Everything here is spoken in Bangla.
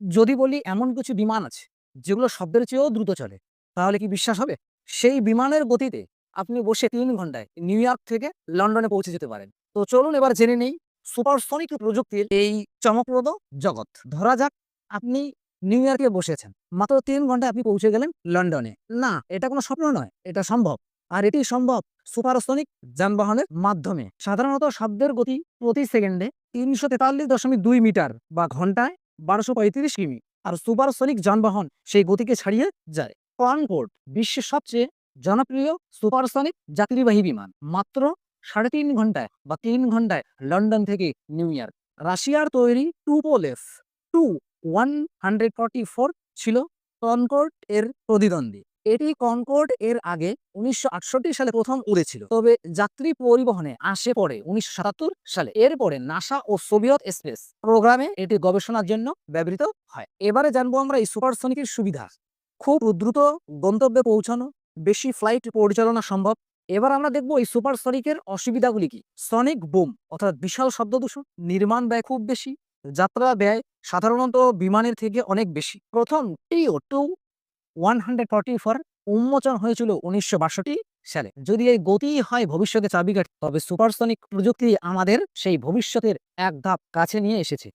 যদি বলি এমন কিছু বিমান আছে, যেগুলো শব্দের চেয়েও দ্রুত চলে, তাহলে কি বিশ্বাস হবে? সেই বিমানের গতিতে আপনি বসে তিন ঘন্টায় নিউ ইয়র্ক থেকে লন্ডনে পৌঁছে যেতে পারেন। তো চলুন এবার জেনে নেই সুপারসনিক প্রযুক্তির এই চমকপ্রদ জগৎ। ধরা যাক আপনি নিউ ইয়র্কে বসেছেন, মাত্র তিন ঘন্টায় আপনি পৌঁছে গেলেন লন্ডনে। না, এটা কোনো স্বপ্ন নয়, এটা সম্ভব। আর এটি সম্ভব সুপারসনিক যানবাহনের মাধ্যমে। সাধারণত শব্দের গতি প্রতি সেকেন্ডে তিনশো তেতাল্লিশ দশমিক দুই মিটার বা ঘন্টায় বারোশো পঁয়ত্রিশ কিমি। আর সুপারসনিক যানবাহন সেই গতিকে ছাড়িয়ে যায়। কনকোর্ড বিশ্বের সবচেয়ে জনপ্রিয় সুপারসনিক যাত্রীবাহী বিমান। মাত্র সাড়ে তিন ঘন্টায় বা তিন ঘন্টায় লন্ডন থেকে নিউ ইয়র্ক। রাশিয়ার তৈরি Tupolev two one hundred forty four ছিল কনকোর্ড এর প্রতিদ্বন্দ্বী। এটি কনকোর্ড এর আগে উনিশশো আটষট্টি সালে প্রথম উড়েছিল। তবে যাত্রী পরিবহনে আসে পরে উনিশশো সাতাত্তর সালে। এরপরে নাসা ও সোভিয়েত স্পেস প্রোগ্রামে এটি গবেষণার জন্য ব্যবহৃত হয়। এবারে জানব আমরা এই সুপারসনিকের সুবিধা। খুব দ্রুত গন্তব্যে পৌঁছানো, বেশি ফ্লাইট পরিচালনা সম্ভব। এবার আমরা দেখব এই সুপারসনিকের অসুবিধাগুলি কি? সনিক বুম, অর্থাৎ বিশাল শব্দ দূষণ, নির্মাণ ব্যয় খুব বেশি, যাত্রা ব্যয় সাধারণত বিমানের থেকে অনেক বেশি। প্রথম টিও টু ওয়ান হান্ড্রেড উন্মোচন হয়েছিল উনিশশো বাষট্টি সালে। যদি এই গতি হয় ভবিষ্যতে চাবিকাঠি, তবে সুপারসনিক প্রযুক্তি আমাদের সেই ভবিষ্যতের এক ধাপ কাছে নিয়ে এসেছে।